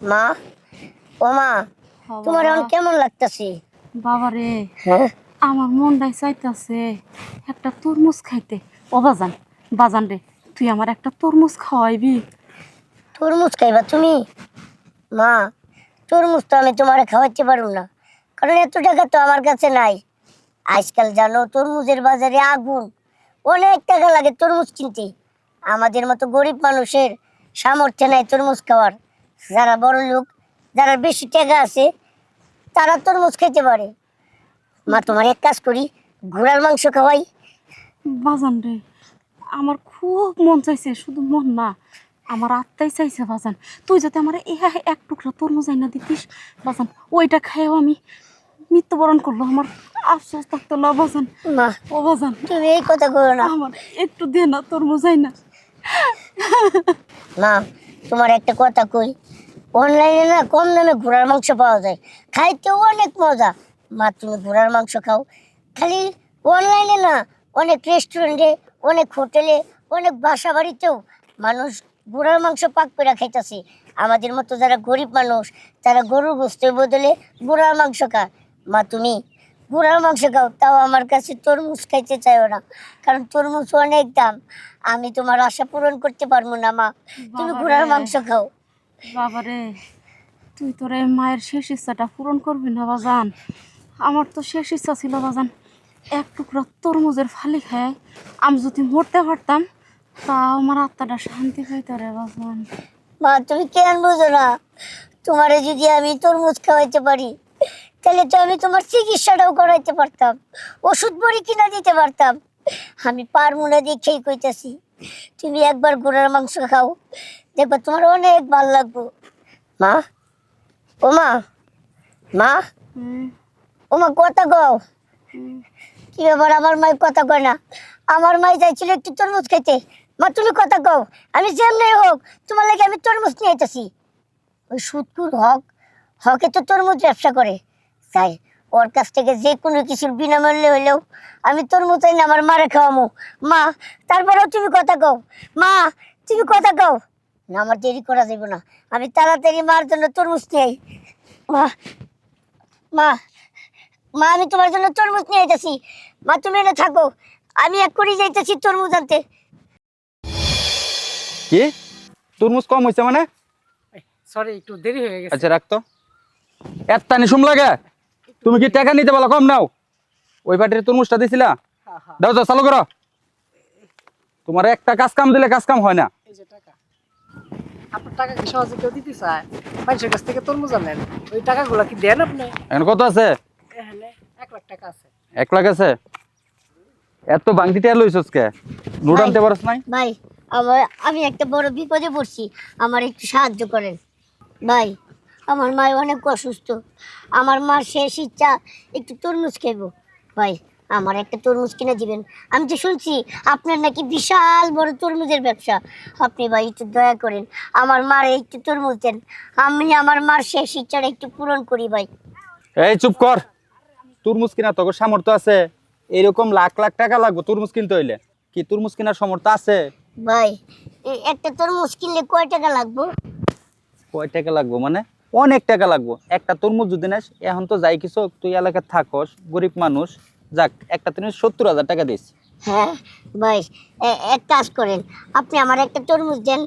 মা? ও মা তোমার এখন কেমন লাগতাছে? বাবা রে হ্যাঁ? আমার মনটাই চাইতাছে একটা তরমুজ খাইতে। ও বাজান বাজান রে তুই আমার একটা তরমুজ খাওয়াইবি। তরমুজ খাইবা তুমি? মা তরমুজ তো আমি তোমারে খাওয়াইতে পারব না কারণ এত টাকা তো আমার কাছে নাই। আজকাল জানো তরমুজের বাজারে আগুন। অনেক টাকা লাগে তরমুজ কিনতে। আমাদের মতো গরিব মানুষের সামর্থ্য নাই তরমুজ খাওয়ার। যারা বড় লোক যারা বেশি টাকা আছে তারা তরমুজ খেতে পারে। মা তোমার এক কাজ করি ঘোড়ার মাংস খাওয়াই। বাজান রে আমার খুব মন চাইছে শুধু মন না আমার আত্মাই চাইছে বাজান। তুই যাতে আমার এ এক টুকরা তরমুজ আইনা দিতিস বাজান ওইটা খাইও আমি। মৃত্যুবরণ করল আমার। আফসোস থাকতো না বাজান। মা ও বাজান তুমি এই কথা করো না। আমার একটু দে না তরমুজ আইনা। মা তোমার একটা কথা কই? অনলাইনে না কম দামে ঘোড়ার মাংস পাওয়া যায়। খাইতেও অনেক মজা। মা, তুমি ঘোড়ার মাংস খাও। খালি অনলাইনে না, অনেক রেস্টুরেন্টে অনেক হোটেলে অনেক বাসা বাড়িতেও মানুষ ঘোড়ার মাংস পাক করে খাইতেছে। আমাদের মতো যারা গরিব মানুষ, তারা গরুর গোস্তের বদলে ঘোড়ার মাংস খায়। মা, তুমি ঘোড়ার মাংস খাও, তাও আমার কাছে তরমুজ খাইতে চাইও না। কারণ তরমুজ অনেক দাম। আমি তোমার আশা পূরণ করতে পারব না মা। তুমি ঘোড়ার মাংস খাও। বাবারে তুই তোর এই মায়ের শেষ ইচ্ছাটা পূরণ করবি না বাজান? আমার তো শেষ ইচ্ছা ছিল বাজান এক টুকরা তরমুজের ফালি খায়। আমি যদি মরতে পারতাম তাও আমার আত্মাটা শান্তি পাইতো রে বাজান। মা তুমি কেন বুঝো না? তোমারে যদি আমি তরমুজ খাওয়াইতে পারি তাহলে তো আমি তোমার চিকিৎসাটাও করাইতে পারতাম। ওষুধ বড়ি কিনা দিতে পারতাম। আমি পারব না দেখেই কইতাছি। তুমি একবার ঘোড়ার মাংস খাও। দেখবা তোমার অনেক ভালো লাগবো। মা ও মা মা ও মা কথা কও। কি ব্যাপার আমার মাই কথা কয় না? আমার মাই চাইছিল একটু তরমুজ খেতে। মা তুমি কথা কও। আমি যেমনি হোক তোমার লাগে আমি তরমুজ নিয়ে আইতাছি। ওই সুৎকুর হক হকে তো তরমুজ ব্যবসা করে। তাই ওর কাছ থেকে যে কোনো কিছুর বিনামূল্যে হইলেও আমি তরমুজ আইনা আমার মারে খাওয়ামো। মা তারপরেও তুমি কথা কও। মা তুমি কথা কও। না আমার দেরি করা যাবে না। আমি তাড়াতাড়ি মার জন্য তরমুজ নিয়ে আই। মা মা মা আমি তোমার জন্য তরমুজ নিয়ে আইতাছি। মা তুমি এনে থাকো। আমি এক করে যাইতেছি তরমুজ আনতে। কি? তরমুজ কম হয়েছে মানে? সরি একটু দেরি হয়ে গেছে। আচ্ছা রাখতো এত নিশুম লাগে। তুমি কি টাকা নিতে বলো কম নাও। ওই পাটির তরমুজটা দিছিলা? হ্যাঁ, হ্যাঁ, দাও দাও চালু করো। তোমার একটা কাজ কাম দিলে কাজ কাম হয় না। এই যে টাকা। আপনার টাকা কি সহজে কেউ দিতে চায়? মানুষের কাছ থেকে তরমুজ আনেন। ওই টাকাগুলো কি দেন আপনি? এখন কত আছে? এখানে এক লাখ টাকা আছে। এক লাখ আছে? এত বাংতি টিয়া লইছস কে? নোট আনতে নাই? ভাই আমি একটা বড় বিপদে পড়ছি। আমার একটু সাহায্য করেন। ভাই আমার মা অনেক অসুস্থ। আমার মার শেষ ইচ্ছা একটু তরমুজ খেব। ভাই আমার একটা তরমুজ কিনে দিবেন। আমি তো শুনছি আপনার নাকি বিশাল বড় তরমুজের ব্যবসা। আপনি ভাই একটু দয়া করেন আমার মার একটু তরমুজ দেন। আমি আমার মার শেষ ইচ্ছাটা একটু পূরণ করি ভাই। এই চুপ কর। তরমুজ কিনা তোর সামর্থ্য আছে। এরকম লাখ লাখ টাকা লাগবে তরমুজ কিনতে হইলে। কি তরমুজ কেনার সামর্থ্য আছে? ভাই একটা তরমুজ কিনলে কয় টাকা লাগবো? কয় টাকা লাগবো মানে? অনেক টাকা লাগবো। একটা তরমুজ যদি নেস এখন তো যাই কিছু তুই এলাকায় থাকস গরিব মানুষ যাক একটা তরমুজ সত্তর হাজার টাকা দিস হ্যাঁ ভাই এক কাজ করেন আপনি আমার একটা তরমুজ দেন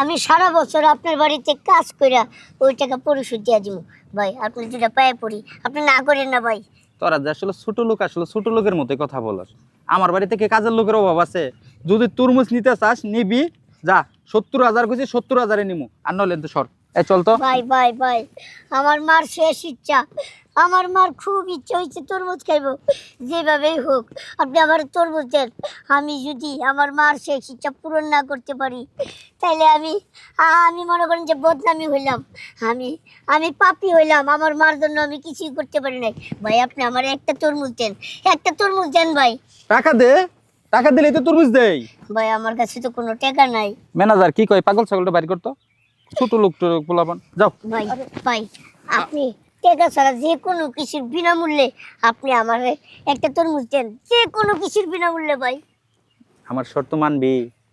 আমি সারা বছর আপনার বাড়িতে কাজ কইরা ওই টাকা পরিশোধ দিয়ে দিব ভাই আপনি যেটা পায়ে পড়ি আপনি না করেন না ভাই। তোরা যে আসলে ছোট লোক আসলে ছোট লোকের মতোই কথা বলস। আমার বাড়িতে কি কাজের লোকের অভাব আছে? যদি তরমুজ নিতে চাস নিবি যা সত্তর হাজার খুঁজি সত্তর হাজারে নিমু আর নইলে তো সর। এ চল তো। ভাই ভাই ভাই আমার মার শেষ ইচ্ছা। আমার মার খুব ইচ্ছা হয়েছে তরমুজ খাইব। যেভাবেই হোক আপনি আমার তরমুজ দেন। আমি যদি আমার মার শেষ ইচ্ছা পূরণ না করতে পারি তাইলে আমি আমি মনে করেন যে বদনামি হইলাম। আমি আমি পাপি হইলাম। আমার মার জন্য আমি কিছুই করতে পারি নাই। ভাই আপনি আমার একটা তরমুজ দেন। একটা তরমুজ দেন ভাই। টাকা দে। টাকা দিলে তো তরমুজ দেই। ভাই আমার কাছে তো কোনো টাকা নাই। ম্যানেজার কি কয়? পাগল ছাগলটা বাড়ি করতো? ছোট লোক টোক পোলাপান। যাও। ভাই ভাই আপনি টাকা ছাড়া যে কোনো কিছুর বিনামূল্যে আপনি আমার একটা তরমুজ দেন। যে কোনো কিছুর বিনামূল্যে ভাই। আমার শর্ত মানবি।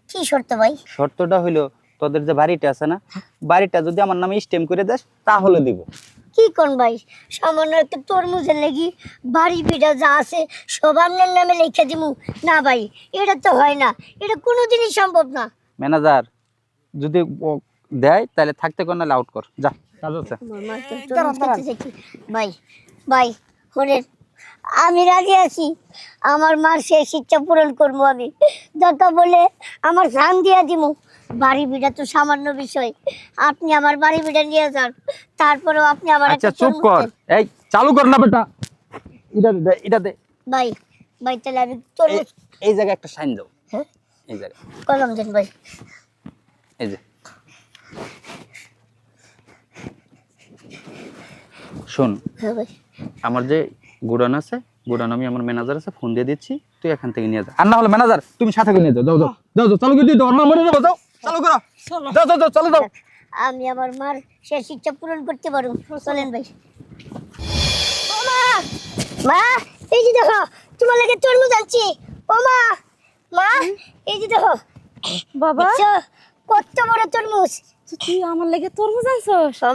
কি শর্ত ভাই? শর্তটা হইল তোদের যে বাড়িটা আছে না বাড়িটা যদি আমার নামে স্টেম করে দেস তাহলে দিব। কি কোন ভাই? সামান্য একটা তরমুজের লেগি বাড়ি বিড়া যা আছে সব আপনার নামে লিখে দিমু। না ভাই এটা তো হয় না। এটা কোনো কোনোদিনই সম্ভব না। ম্যানেজার যদি দেয় তাহলে থাকতে কর নাহলে আউট কর। যা কাজ আছে। ভাই ভাই শোনেন আমি রাজি আছি। আমার মার শেষ ইচ্ছা পূরণ করব আমি। দরকার বলে আমার ধান দিয়া দিমু। বাড়ি বিড়া তো সামান্য বিষয়। আপনি আমার বাড়ি বিড়া নিয়ে যান। তারপরেও আপনি আমার আচ্ছা একটা চুপ কর। এই চালু কর না বেটা। এটা দে এটা দে। ভাই ভাই তাহলে আমি এই- এই জায়গায় একটা সাইন দাও। হ্যাঁ? এই জায়গায়। কলম দেন ভাই। এই যে। শোন। হ্যাঁ আমার যে গোডাউন আছে গোডাউন আমি আমার ম্যানেজার আছে ফোন দিয়ে দিচ্ছি তুই এখান থেকে নিয়ে যা। আর না হলে ম্যানেজার তুমি সাথে করে নিয়ে যাও যাও যাও যাও যাও চালু করে দিও আমার মরে যাব যাও চালু করো। যাও যাও যাও চালু যাও আমি আমার মার শেষ ইচ্ছা পূরণ করতে পারব। চলেন ভাই। মা মা এই যে দেখো তোমার লাগে তরমুজ আনছি। ও মা মা এই যে দেখো। বাবা? কত বড় তরমুজ? তুই আমার লেগে তরমুজ আনছস? ও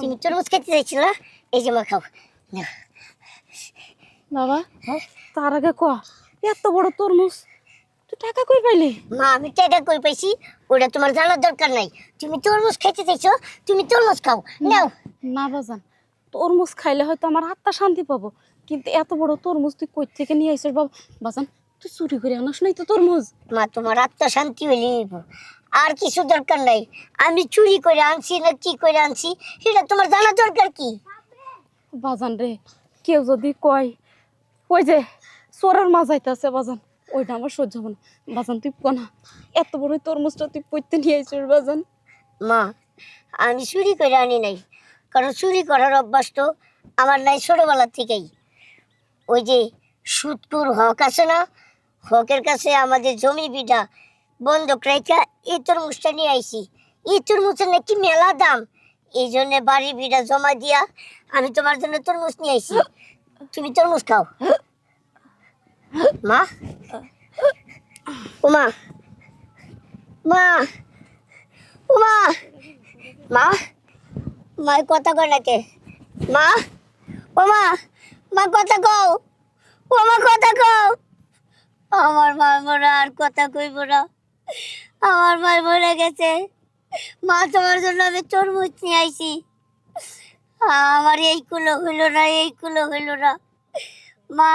তুমি তরমুজ খেতে চাইছিল? এই যে মা খাও। বাবা হ্যাঁ? তার আগে ক এত বড় তরমুজ তুই টাকা কই পাইলি? মা আমি টাকা কই পাইছি? ওটা তোমার জানার দরকার নাই। তুমি তরমুজ খেতে চাইছো তুমি তরমুজ খাও। নাও। না বাজান তরমুজ খাইলে হয়তো আমার আত্মা শান্তি পাবো। কিন্তু এত বড় তরমুজ তুই কই থেকে নিয়ে আইছিস বাবা? বাজান তুই চুরি করে আনাস নাই তো তরমুজ? মা তোমার আত্মা শান্তি হইলে। আর কিছু দরকার নাই। আমি চুরি করে আনছি না কি করে আনছি সেটা তোমার জানা দরকার কি? বাজান রে কেউ যদি কয় ওই যে চোরের মা যাইতেছে বাজান ওইটা আমার সহ্য হবে না। বাজান তুই কোনা এত বড় তরমুজটা তুই পইতে নিয়ে আইছিস বাজান। মা আমি চুরি করে আনি নাই কারণ চুরি করার অভ্যাস তো আমার নাই ছোটবেলার থেকেই। ওই যে সুদকুর হক আছে না হকের কাছে আমাদের জমি বিটা বন্ধক রেখা এই তরমুজটা নিয়ে আইছি। এই তরমুজের নাকি মেলা দাম। এই জন্য বাড়ি বিটা জমা দিয়া আমি তোমার জন্য তরমুজ নিয়ে আইছি। তুমি তরমুজ খাও। মা? ও মা? মা? ও মা মা কথা কয় নাকে মা? ও মা, কথা কও। ও মা কথা কও। আমার মা আর কথা কইব না। আমার ভাই মরে গেছে। মা তোমার জন্য আমি তরমুজ নিয়ে আইছি। আমার এই কুলো হইল না, এই কুলো হইল না। মা।